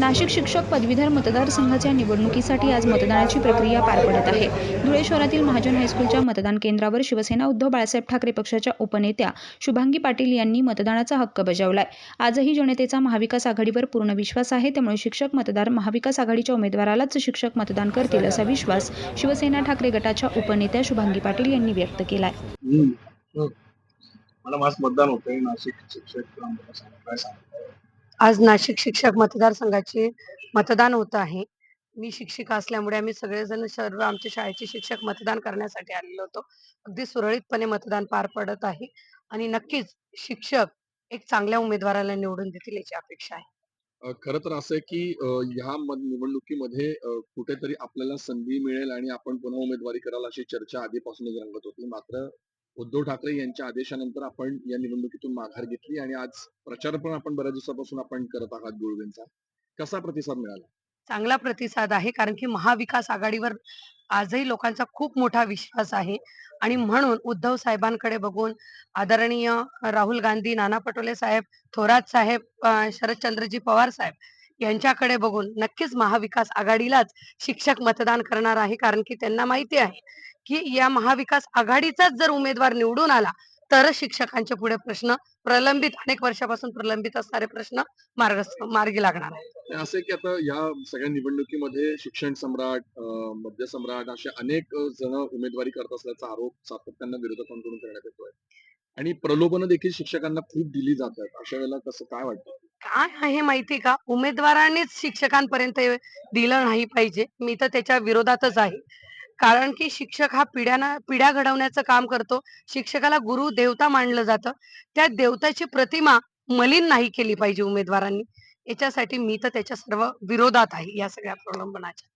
नाशिक शिक्षक पदवीधर मतदारसंघाच्या निवडणुकीसाठी आज मतदानाची प्रक्रिया पार पडत आहे. धुळे शहरातील महाजन हायस्कूलच्या मतदान केंद्रावर शिवसेना उद्धव बाळासाहेब ठाकरे पक्षाच्या उपनेत्या शुभांगी पाटील यांनी मतदानाचा हक्क बजावलाय. आजही जनतेचा महाविकास आघाडीवर पूर्ण विश्वास आहे. त्यामुळे शिक्षक मतदार महाविकास आघाडीच्या उमेदवारालाच शिक्षक मतदान करतील असा विश्वास शिवसेना ठाकरे गटाच्या उपनेत्या शुभांगी पाटील यांनी व्यक्त केलाय. मला मतदान होतंय. नाशिक शिक्षक आज नाशिक शिक्षक मतदारसंघाचे मतदान होत आहे. मी शिक्षिका असल्यामुळे आम्ही सगळेजण सर्व आमच्या शाळेचे शिक्षक मतदान करण्यासाठी आलेलो होतो. अगदी सुरळीतपणे मतदान पार पडत आहे आणि नक्कीच शिक्षक एक चांगल्या उमेदवाराला निवडून देतील याची अपेक्षा आहे. खर तर असं आहे की या ह्या निवडणुकीमध्ये कुठेतरी आपल्याला संधी मिळेल आणि आपण पुन्हा उमेदवारी कराल अशी चर्चा आधीपासूनच रंगत होती. मात्र उद्धव ठाकरे यांच्या आदेशानंतर आपण या निवडणुकीतून माघार घेतली आणि आज प्रचार पण आपण बऱ्याच दिवसापासून आपण करत आहात गुळवेंचा. कसा प्रतिसाद मिळाला? चांगला प्रतिसाद आहे कारण की महाविकास आघाडीवर आजही लोकांचा खूप मोठा विश्वास आहे. आणि म्हणून उद्धव साहेबांकडे बघून आदरणीय राहुल गांधी नाना पटोले साहेब थोरात साहेब शरदचंद्रजी पवार साहेब यांच्याकडे बघून नक्कीच महाविकास आघाडीलाच शिक्षक मतदान करणार आहे कारण की त्यांना माहिती आहे की या महाविकास आघाडीचाच जर उमेदवार निवडून आला तरच शिक्षकांचे पुढे प्रश्न प्रलंबित अनेक वर्षापासून प्रलंबित असणारे प्रश्न मार्ग मार्गी लागणार आहेत. आणि असं आहे की आता या सगळ्या निवडणुकीमध्ये शिक्षण सम्राट मध्य सम्राट असे अनेक जण उमेदवारी करत असल्याचा आरोप सातत्यानं विरोधकांकडून करण्यात येतोय. आणि प्रलोभनं देखील शिक्षकांना खूप दिली जातात अशा वेळेला कसं काय वाटतं? काय आहे माहिती का? उमेदवारांनीच शिक्षकांपर्यंत दिलं नाही पाहिजे. मी तर त्याच्या विरोधातच आहे. कारण की शिक्षक हा पिढ्याना पिढ्या घडवण्याचं काम करतो. शिक्षकाला गुरु देवता मानलं जातं. त्या देवताची प्रतिमा मलिन नाही केली पाहिजे उमेदवारांनी. याच्यासाठी मी तर त्याच्या सर्व विरोधात आहे या सगळ्या प्रलंबनाच्या.